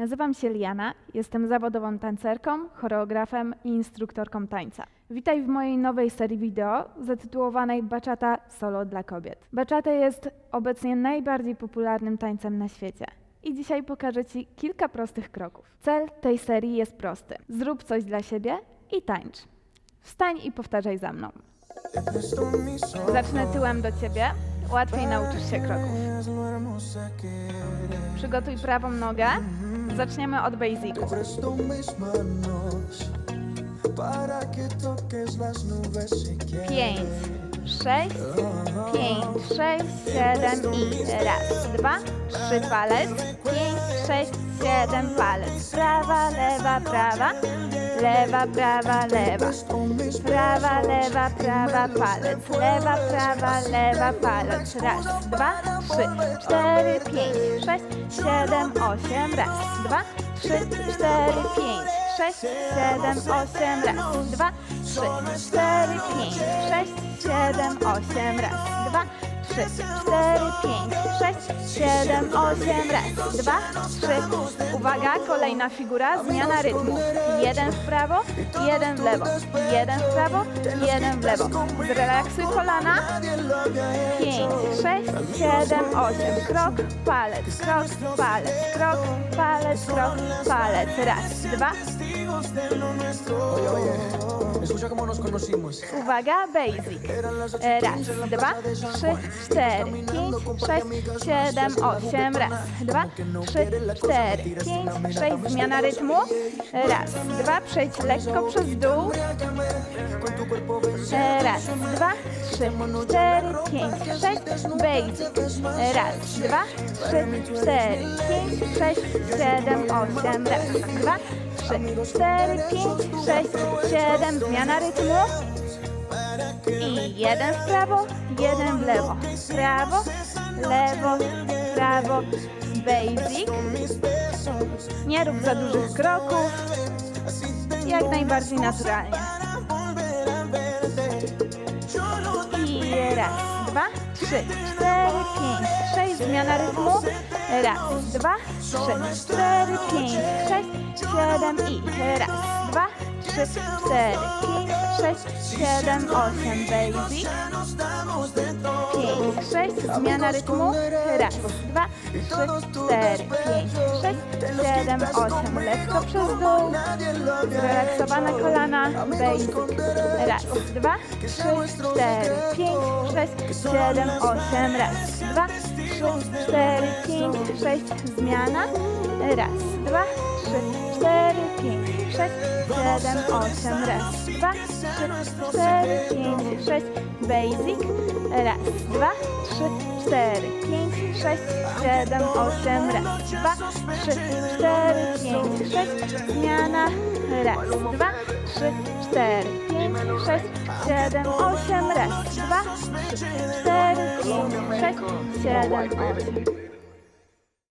Nazywam się Liana, jestem zawodową tancerką, choreografem i instruktorką tańca. Witaj w mojej nowej serii wideo zatytułowanej Bachata Solo dla kobiet. Bachata jest obecnie najbardziej popularnym tańcem na świecie. I dzisiaj pokażę Ci kilka prostych kroków. Cel tej serii jest prosty. Zrób coś dla siebie i tańcz. Wstań i powtarzaj za mną. Zacznę tyłem do Ciebie, łatwiej nauczysz się kroków. Przygotuj prawą nogę. Zaczniemy od basicu. Presto mis manos para que toques las nubes si quieres. 5, 6, 5, 6, 7 i raz, dwa, trzy palec, 5, 6, 7 palec, prawa, lewa, prawa, lewa, prawa, lewa, prawa, lewa, prawa, palec, lewa, prawa, lewa, palec, raz, dwa, trzy, cztery, pięć, sześć, siedem, osiem, raz, dwa, trzy, cztery, pięć, sześć, siedem, osiem, raz, dwa, trzy, cztery, pięć, sześć, siedem, osiem, raz, dwa, trzy, cztery, pięć, sześć, siedem, osiem, raz, dwa, trzy. Uwaga, kolejna figura, zmiana rytmu. Jeden w prawo, jeden w lewo, jeden w prawo, jeden w lewo. Zrelaksuj kolana. Pięć, sześć, siedem, osiem. Krok, palec, krok, palec, krok, palec, krok, palec. Raz, dwa. Uwaga, basic. Raz, dwa, trzy, cztery, pięć, sześć, siedem, osiem. Raz, dwa, trzy, cztery, pięć, sześć. Zmiana rytmu. Raz, dwa, przejdź lekko przez dół. Raz, dwa, trzy, cztery, pięć, sześć. Basic. Raz, dwa, trzy, cztery, pięć, sześć, siedem, osiem. Raz, dwa, trzy, cztery, pięć, sześć, siedem. Zmiana rytmu. I jeden w prawo, jeden w lewo. Prawo, lewo, prawo. Basic. Nie rób za dużych kroków. Jak najbardziej naturalnie. I raz, dwa, trzy, cztery, pięć, sześć. Zmiana rytmu. Raz, dwa, trzy, cztery, pięć, sześć, siedem i raz, dwa, trzy, cztery, sześć, siedem, osiem. Basic. Pięć, sześć. Zmiana rytmu. Raz, dwa, trzy, cztery, pięć, sześć, siedem, osiem. Lekko przez dół. Zrelaksowane kolana. Basic. Raz, dwa, trzy, cztery, pięć, sześć, siedem, osiem. Raz, dwa, trzy, cztery, pięć, sześć. Zmiana. Raz, dwa, trzy, cztery, pięć, sześć, siedem, osiem. Raz, dwa, trzy, cztery, pięć, sześć. Basic. Raz, dwa, trzy, cztery, pięć, sześć, siedem, osiem. Raz, dwa, trzy, cztery, pięć, sześć. Zmiana. Raz, dwa, trzy, cztery, pięć, sześć, siedem, osiem. Raz, dwa, trzy, cztery, pięć, sześć, siedem, osiem.